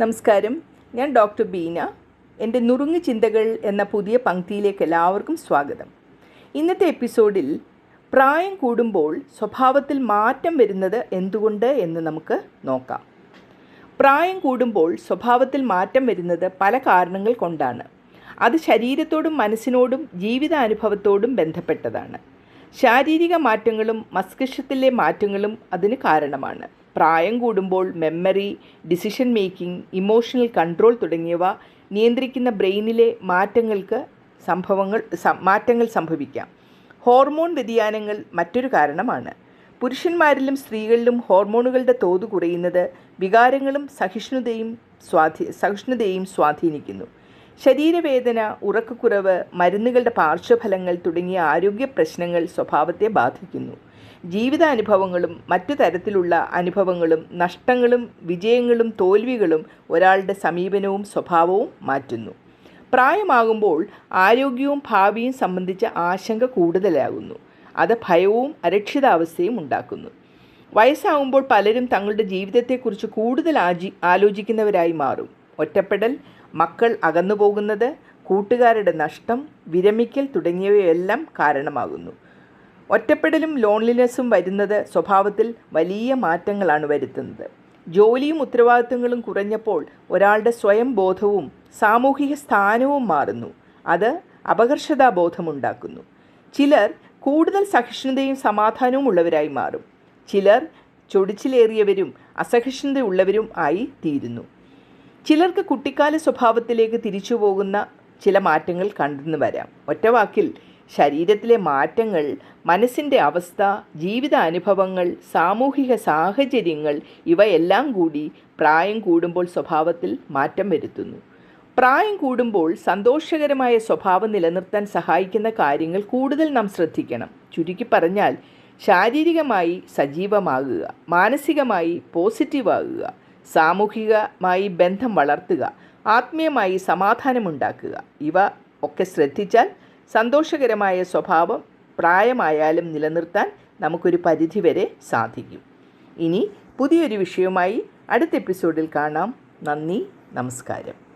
നമസ്കാരം. ഞാൻ ഡോക്ടർ ബീന. എന്റെ നുറുങ്ങ് ചിന്തകൾ എന്ന പുതിയ പങ്ക്തിയിലേക്ക് എല്ലാവർക്കും സ്വാഗതം. ഇന്നത്തെ എപ്പിസോഡിൽ പ്രായം കൂടുമ്പോൾ സ്വഭാവത്തിൽ മാറ്റം വരുന്നത് എന്തുകൊണ്ട് എന്ന് നമുക്ക് നോക്കാം. പ്രായം കൂടുമ്പോൾ സ്വഭാവത്തിൽ മാറ്റം വരുന്നത് പല കാരണങ്ങൾ കൊണ്ടാണ്. അത് ശരീരത്തോടും മനസ്സിനോടും ജീവിതാനുഭവത്തോടും ബന്ധപ്പെട്ടതാണ്. ശാരീരിക മാറ്റങ്ങളും മസ്തിഷ്കത്തിലെ മാറ്റങ്ങളും അതിന് കാരണമാണ്. പ്രായം കൂടുമ്പോൾ memory decision making emotional control തുടങ്ങിയവ നിയന്ത്രിക്കുന്ന ബ്രെയിനിലെ മാറ്റങ്ങൾക്ക് സംഭവങ്ങൾ മാറ്റങ്ങൾ സംഭവിക്കാം. ഹോർമോൺ വ്യതിയാനങ്ങൾ മറ്റൊരു കാരണമാണ്. പുരുഷന്മാരിലും സ്ത്രീകളിലും ഹോർമോണുകളുടെ തോത് കുറയുന്നത് വികാരങ്ങളും സഹിഷ്ണുതയും സ്വാധീ സഹിഷ്ണുതയും സ്വാധീനിക്കുന്നു. ശരീരവേദന ഉറക്കക്കുറവ് മരുന്നുകളുടെ പാർശ്വഫലങ്ങൾ തുടങ്ങിയ ആരോഗ്യ പ്രശ്നങ്ങൾ സ്വഭാവത്തെ ബാധിക്കുന്നു. ജീവിതാനുഭവങ്ങളും മറ്റു തരത്തിലുള്ള അനുഭവങ്ങളും നഷ്ടങ്ങളും വിജയങ്ങളും തോൽവികളും ഒരാളുടെ സമീപനവും സ്വഭാവവും മാറ്റുന്നു. പ്രായമാകുമ്പോൾ ആരോഗ്യവും ഭാവിയും സംബന്ധിച്ച ആശങ്ക കൂടുതലാകുന്നു. അത് ഭയവും അരക്ഷിതാവസ്ഥയും ഉണ്ടാക്കുന്നു. വയസ്സാകുമ്പോൾ പലരും തങ്ങളുടെ ജീവിതത്തെക്കുറിച്ച് കൂടുതൽ ആലോചിക്കുന്നവരായി മാറും. ഒറ്റപ്പെടൽ മക്കൾ അകന്നു പോകുന്നത് കൂട്ടുകാരുടെ നഷ്ടം വിരമിക്കൽ തുടങ്ങിയവയെല്ലാം കാരണമാകുന്നു. ഒറ്റപ്പെടലും ലോൺലിനെസ്സും വരുന്നത് സ്വഭാവത്തിൽ വലിയ മാറ്റങ്ങളാണ് വരുത്തുന്നത്. ജോലിയും ഉത്തരവാദിത്തങ്ങളും കുറഞ്ഞപ്പോൾ ഒരാളുടെ സ്വയം ബോധവും സാമൂഹിക സ്ഥാനവും മാറുന്നു. അത് അപകർഷതാബോധമുണ്ടാക്കുന്നു ചിലർ കൂടുതൽ സഹിഷ്ണുതയും സമാധാനവും ഉള്ളവരായി മാറും. ചിലർ ചൊടിച്ചിലേറിയവരും അസഹിഷ്ണുതയുള്ളവരും ആയി തീരുന്നു. ചിലർക്ക് കുട്ടിക്കാല സ്വഭാവത്തിലേക്ക് തിരിച്ചു പോകുന്ന ചില മാറ്റങ്ങൾ കണ്ടെന്ന് വരാം. ഒറ്റവാക്കിൽ ശരീരത്തിലെ മാറ്റങ്ങൾ മനസ്സിന്റെ അവസ്ഥ ജീവിത അനുഭവങ്ങൾ സാമൂഹിക സാഹചര്യങ്ങൾ ഇവയെല്ലാം കൂടി പ്രായം കൂടുമ്പോൾ സ്വഭാവത്തിൽ മാറ്റം വരുത്തുന്നു. പ്രായം കൂടുമ്പോൾ സന്തോഷകരമായ സ്വഭാവം നിലനിർത്താൻ സഹായിക്കുന്ന കാര്യങ്ങൾ കൂടുതൽ നാം ശ്രദ്ധിക്കണം. ചുരുക്കി പറഞ്ഞാൽ ശാരീരികമായി സജീവമാകുക മാനസികമായി പോസിറ്റീവാകുക സാമൂഹികമായി ബന്ധം വളർത്തുക ആത്മീയമായി സമാധാനമുണ്ടാക്കുക. ഇവ ഒക്കെ ശ്രദ്ധിച്ചാൽ സന്തോഷകരമായ സ്വഭാവം പ്രായമായാലും നിലനിർത്താൻ നമുക്കൊരു പരിധിവരെ സാധിക്കും. ഇനി പുതിയൊരു വിഷയവുമായി അടുത്ത എപ്പിസോഡിൽ കാണാം. നന്ദി നമസ്കാരം.